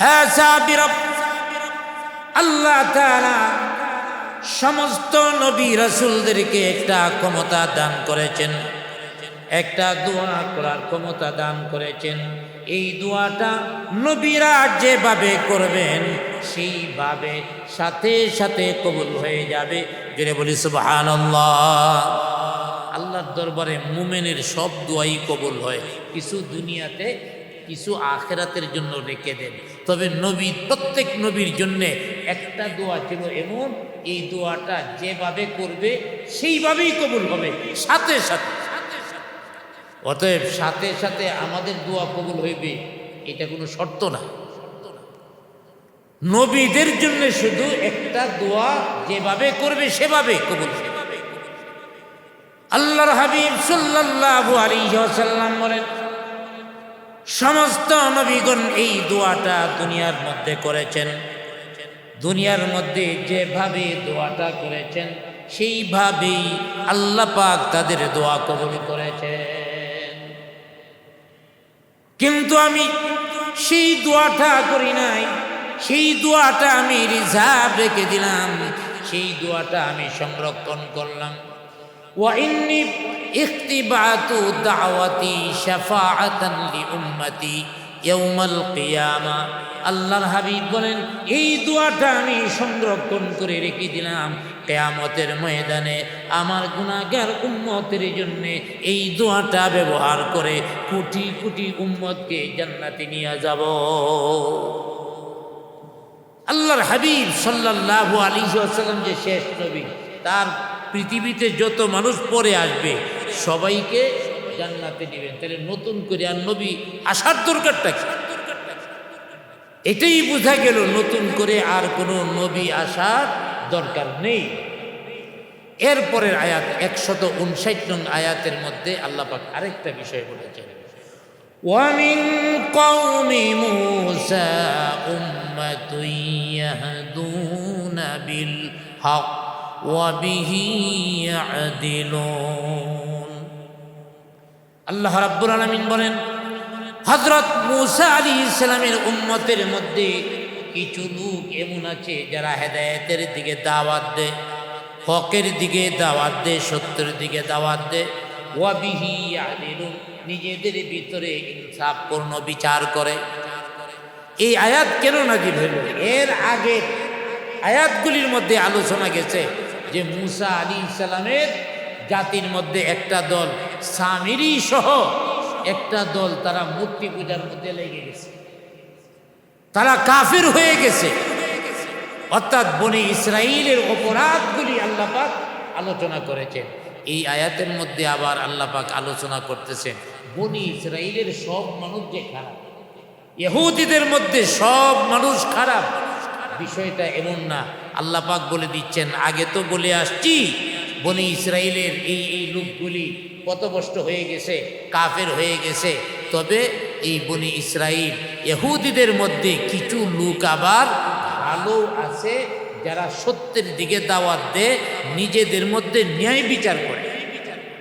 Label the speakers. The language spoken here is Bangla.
Speaker 1: হ্যাঁ আল্লাহ তাআলা সমস্ত নবী রাসূলদেরকে একটা ক্ষমতা দান করেছেন। একটা দোয়া করার ক্ষমতা দান করেছেন। এই দোয়াটা নবীরা যেভাবে করবেন, সেইভাবে সাথে সাথে কবুল হয়ে যাবে। যেটা বলি, সুবহানাল্লাহ। আল্লাহর দরবারে মুমেনের সব দোয়াই কবুল হয়। কিছু দুনিয়াতে, কিছু আখেরাতের জন্য রেখে দেন। তবে নবী, প্রত্যেক নবীর জন্য একটা দোয়া ছিল এমন, এই দোয়াটা যেভাবে করবে, সেইভাবেই কবুল হবে। সাথে সাথে অতএব সাথে সাথে আমাদের দোয়া কবুল হইবে, এটা কোনো শর্ত না। নবীদের জন্য শুধু একটা দোয়া, যেভাবে করবে, সেভাবে কবুল আল্লাহর হাবিব সাল্লাল্লাহু আলাইহি ওয়াসাল্লাম বলেন সমস্ত নবীগণ এই দোয়াটা দুনিয়ার মধ্যে করেছেন। দুনিয়ার মধ্যে যেভাবে দোয়াটা করেছেন, সেইভাবেই আল্লাহ পাক তাদের দোয়া কবুল করেছেন। কিন্তু আমি সেই দোয়াটা করি নাই, সেই দোয়াটা আমি রিজার্ভ রেখে দিলাম, সেই দোয়াটা আমি সংরক্ষণ করলাম। ওয়াইন্নি ইখতিবাতু দাওয়াতি শাফাআতান লিউম্মতি ইয়াউমাল কিয়ামা। আল্লাহর হাবিব বলেন, এই দোয়াটা আমি সংরক্ষণ করে রেখে দিলাম কেয়ামতের ময়দানে। আমার গুণাগার উম্মতের জন্য এই দোয়াটা ব্যবহার করে কোটি কোটি উম্মতকে জান্নাতে নিয়ে যাব। আল্লাহর হাবিব সাল্লাহ আলী আসালাম যে শেষ নবী, তার পৃথিবীতে যত মানুষ পরে আসবে সবাইকে জান্নাতে নেবেন তাহলে নতুন করে আর নবী আসার দরকারটা কি এটাই বোঝা গেল নতুন করে আর কোনো নবী আসার দরকার নেই এরপরের আয়াত একশত উনষাট নং আয়াতের মধ্যে আল্লাহ পাক আরেকটা বিষয় বলেছেন ومن قوم موسى أمة يهدون بالحق وبه يعدلون আল্লাহ রাব্বুল আলামিন বলেন, হযরত মুসা আলী সালামের উম্মতের মধ্যে কিছু লোক এমন আছে যারা হেদায়েতের দিকে দাওয়াত দেয়, হকের দিকে দাওয়াত দেয়, সত্যের দিকে দাওয়াত দেয়। ওয়াবিহি আদিলুন নিজেদের ভিতরে ইনসাফপূর্ণ বিচার করে। এই আয়াত কেন নাজিল হইল এর আগে আয়াতগুলির মধ্যে আলোচনা গেছে যে মুসা আলী ইসালামের জাতির মধ্যে একটা দল সামিরি সহ, একটা দল তারা মূর্তি পূজার মধ্যে লেগে গেছে। তারা কাফির হয়ে গেছে। অর্থাৎ বনি ইসরায়েলের অপরাধগুলি আল্লাপাক আলোচনা করেছেন। এই আয়াতের মধ্যে আবার আল্লাপাক আলোচনা করতেছেন, বনি ইসরায়েলের সব মানুষ যে খারাপ, ইহুদিদের মধ্যে সব মানুষ খারাপ। বিষয়টা এমন না, আল্লাহ পাক বলে দিচ্ছেন, আগে তো বলে আসছি বনি ইসরায়েলের এই এই লোকগুলি পথভ্রষ্ট হয়ে গেছে, কাফের হয়ে গেছে। তবে এই বনি ইসরায়েল এহুদিদের মধ্যে কিছু লোক আবার ভালো আছে, যারা সত্যের দিকে দাওয়াত দেয়, নিজেদের মধ্যে ন্যায় বিচার করে।